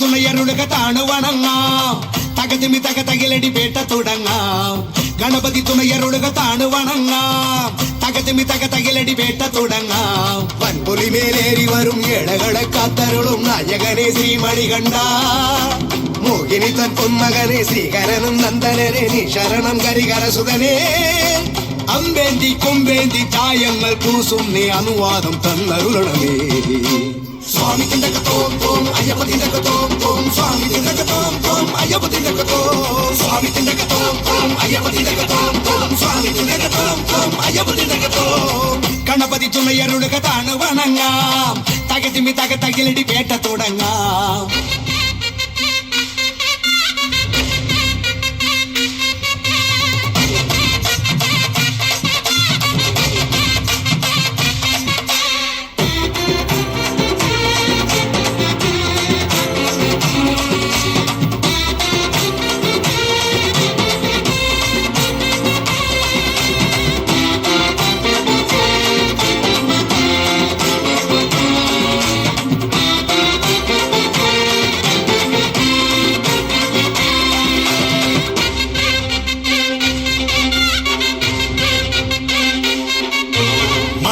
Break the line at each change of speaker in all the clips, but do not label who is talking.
తులయరుడుగ తాణువనన్నాం తగతిమి తగ తగిలడి వేట తొడంగాం గణపతి తులయరుడుగ తాణువనన్నాం தகத்துமி தக தகிலடி வேட்ட தொடங்காம். வன்புலி மேலேறி வரும் ஏழகளை காத்தருளும் நாயகனே ஸ்ரீமணி கண்டா. மோகினி தன் பொன்மகனே ஸ்ரீகரனும் நந்தனனே நீ சரணம் கரிகரசுதனே அம்பேந்தி கொம்பேந்தி தாயங்கள் புருசுன்னே அனுவாதம் தன்னருளடமே. சுவாமி திண்டக தோம் தோம் ஐயப்ப திண்டக தோம் தோம் சுவாமி திண்டக தோம் தோம் ஐயப்ப திண்டக தோம் சுவாமி திண்டக தோம் தோம் ஐயப்ப திண்டக தோம் தோம் சுவாமி திண்டக தோம் தோம் ஐயப்ப திண்டக கணபதி துணையருளுக தானு வணங்கா தகதிமி தக தகிலடி பேட்ட தொடங்கா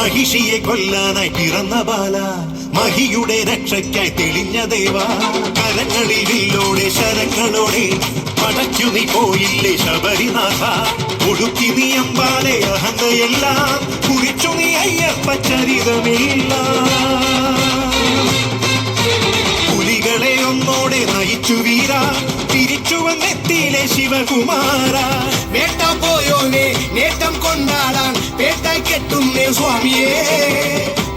മഹിഷിയെ കൊല്ലാനായി പിറന്ന ബാല മഹിയുടെ രക്ഷയ്ക്കായി തെളിഞ്ഞ ദേവ. കരങ്ങളിൽ വില്ലോടെ ശരങ്ങളോടെ പടച്ചു നീ പോയില്ലേ ശബരിനാഥ? ഒടുക്കി നീ അമ്പാലെ അഹന്തയെല്ലാം കുറിച്ചു നീ അയ്യപ്പ ചരിതമില്ല. പുലികളെ ഒന്നോടെ നയിച്ചു വീരാ തിരിച്ചു വന്നെത്തിയിലെ ശിവകുമാര.
നേട്ടം കൊണ്ടാടാൻ கிடைக்கட்டும் நீ சுவாமியே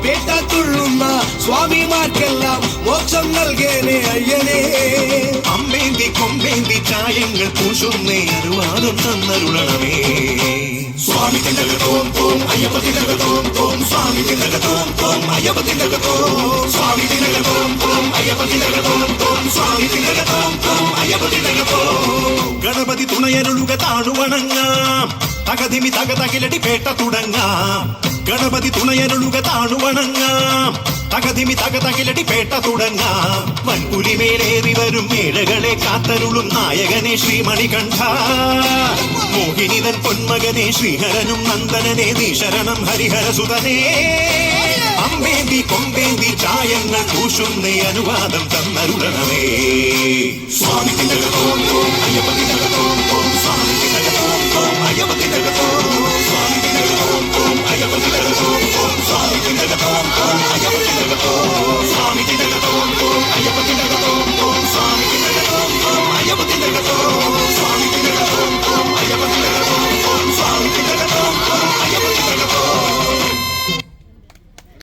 பேட்டா துள்ளும்னா சுவாமிமார்க்கெல்லாம் மோட்சம் நல்கேனே ஐயனே.
அம்மேந்தி கொம்பேந்தி சாயங்கள் பூசும்னே அருவாலும் தன்னருளனமே சுவாமி திண்டக தோம் தோம் ஐயப்ப திண்டக தோம் தோம் சுவாமி திண்டக தோம் தோம் ஐயப்ப திண்டக தோம் சுவாமி திண்டக தோம் தோம் ஐயப்ப திண்டக தோம் தோம் சுவாமி திண்டக தோம் தோம் ஐயப்ப திண்டக தோம். கணபதி துணையருளுக தானு வணங்க തകതിമി തക തകിലടി പേട്ട തുടങ്ങാം. ഗണപതി തുണയരുളുക താണുവണങ്ങാം. തകതിമി തക തകിലടി പേട്ട തുടങ്ങാം. വൻപുലി മേലേറി വരും മേഴകളെ കാത്തരുളും നായകനെ ശ്രീമണികണ്ഠ. മോഹിനിതൻ പൊന്മകനെ ശ്രീഹരനും നന്ദനനെ നീ ശരണം ഹരിഹര സുതനേ. അമ്പേന്തി കൊമ്പേന്തി ചായങ്ങൾ പൂശുന്നേ അനുവാദം തന്നരുടണമേ സ്വാമി തിണ്ടകത്തോം